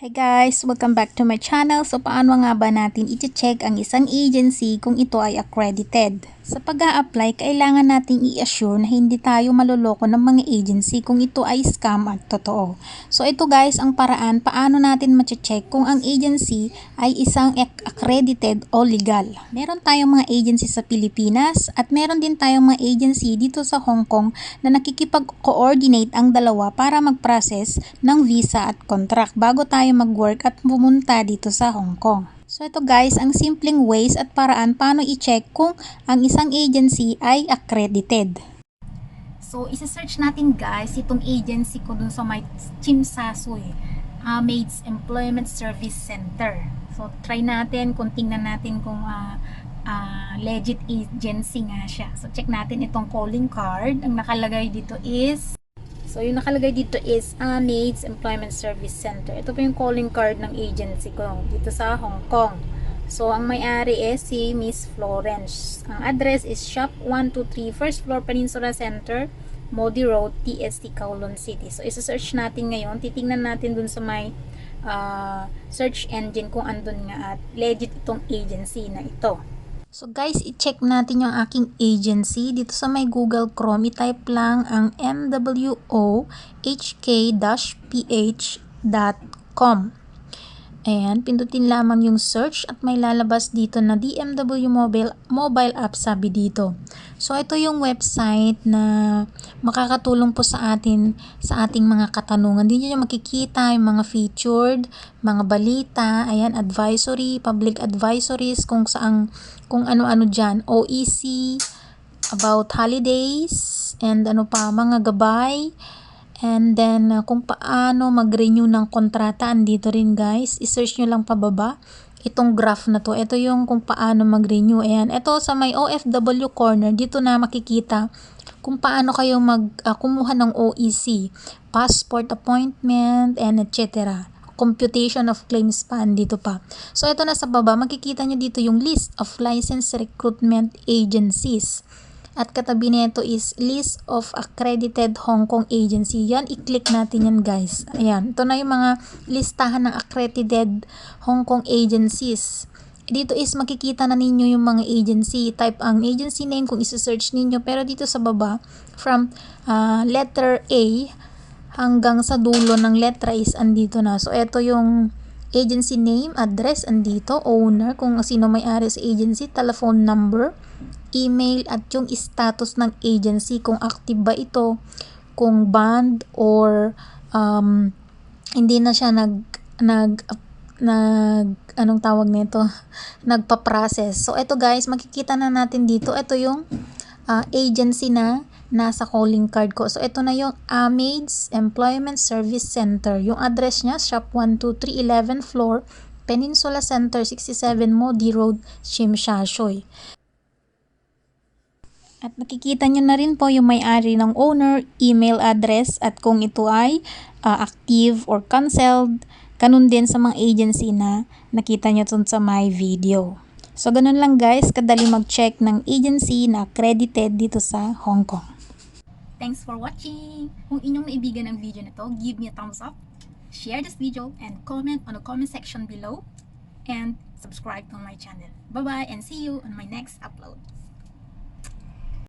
Hi guys! Welcome back to my channel. So paano nga ba natin i-check ang isang agency kung ito ay accredited? Sa pag apply kailangan nating i-assure na hindi tayo maloloko ng mga agency kung ito ay scam at totoo. So ito guys ang paraan paano natin ma-check kung ang agency ay isang ac- accredited o legal. Meron tayong mga agency sa Pilipinas at meron din tayong mga agency dito sa Hong Kong na nakikipag-coordinate ang dalawa para mag-process ng visa at contract bago tayo mag-work at pumunta dito sa Hong Kong. So ito guys, ang simpleng ways at paraan paano i-check kung ang isang agency ay accredited. So, isa-search natin guys itong agency ko dun sa may Chimsasoy uh, Maids Employment Service Center. So, try natin kung tingnan natin kung uh, uh, legit agency nga siya. So, check natin itong calling card. Ang nakalagay dito is So, yung nakalagay dito is uh, Maids Employment Service Center. Ito po yung calling card ng agency ko dito sa Hong Kong. So, ang may-ari is si Miss Florence. Ang address is Shop 123 First Floor Peninsula Center, Modi Road, TST, Kowloon City. So, isa-search natin ngayon. Titingnan natin dun sa may uh, search engine kung andun nga at legit itong agency na ito. So guys, i-check natin yung aking agency. Dito sa may Google Chrome, i-type lang ang mwohk-ph.com. Ayan, pindutin lamang yung search at may lalabas dito na DMW mobile, mobile app sabi dito. So, ito yung website na makakatulong po sa atin sa ating mga katanungan. Dito nyo makikita yung mga featured, mga balita, ayan, advisory, public advisories, kung saan, kung ano-ano dyan, OEC, about holidays, and ano pa, mga gabay, And then, uh, kung paano mag-renew ng kontrata, andito rin guys. I-search nyo lang pababa. Itong graph na to. Ito yung kung paano mag-renew. Ayan. Ito sa may OFW corner, dito na makikita kung paano kayo mag uh, ng OEC, passport appointment, and etc computation of claims pa dito pa. So ito na sa baba, makikita nyo dito yung list of licensed recruitment agencies. At katabi nito is list of accredited Hong Kong agency. Yan, i-click natin yan guys. Ayan, ito na yung mga listahan ng accredited Hong Kong agencies. Dito is makikita na ninyo yung mga agency. Type ang agency name kung isa-search ninyo. Pero dito sa baba, from uh, letter A hanggang sa dulo ng letra is andito na. So, ito yung agency name, address, andito, owner, kung sino may-ari sa agency, telephone number, email at yung status ng agency kung active ba ito, kung banned or um, hindi na siya nag nag nag anong tawag nito nagpa-process. So ito guys, makikita na natin dito. Ito yung uh, agency na nasa calling card ko. So ito na yung Amaids Employment Service Center. Yung address niya, shop 123 11 floor, Peninsula Center 67 Modi Road, Shimshashoy. At nakikita nyo na rin po yung may-ari ng owner, email address at kung ito ay uh, active or cancelled. Ganun din sa mga agency na nakita nyo dun sa my video. So ganun lang guys, kadali mag-check ng agency na accredited dito sa Hong Kong. Thanks for watching! Kung inyong naibigan ang video na to, give me a thumbs up, share this video, and comment on the comment section below. And subscribe to my channel. Bye-bye and see you on my next upload.